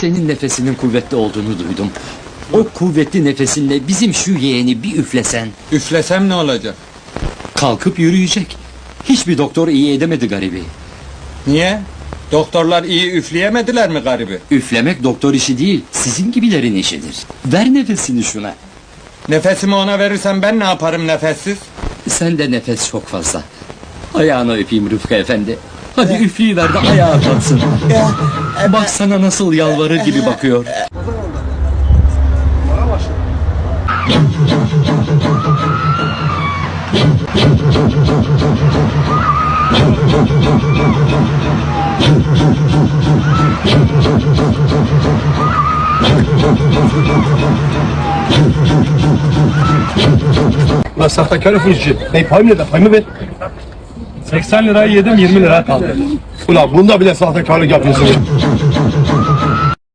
Senin nefesinin kuvvetli olduğunu duydum. O kuvvetli nefesinle bizim şu yeğeni bir üflesen Üflesem ne olacak? kalkıp yürüyecek. Hiçbir doktor iyi edemedi garibi. Niye? Doktorlar iyi üfleyemediler mi garibi? Üflemek doktor işi değil, sizin gibilerin işidir. Ver nefesini şuna. Nefesimi ona verirsem ben ne yaparım nefessiz? Sen de nefes çok fazla. Ayağını öpeyim Rıfkı efendi. Hadi üfleyiver de ayağa kalksın. Bak sana nasıl yalvarır gibi bakıyor. Ulan sahtekar fırıncı. Bey pay mı ne de pay mı ver? 80 lirayı yedim 20 lira kaldı. Ulan bunda bile sahtekarlık yapıyorsun.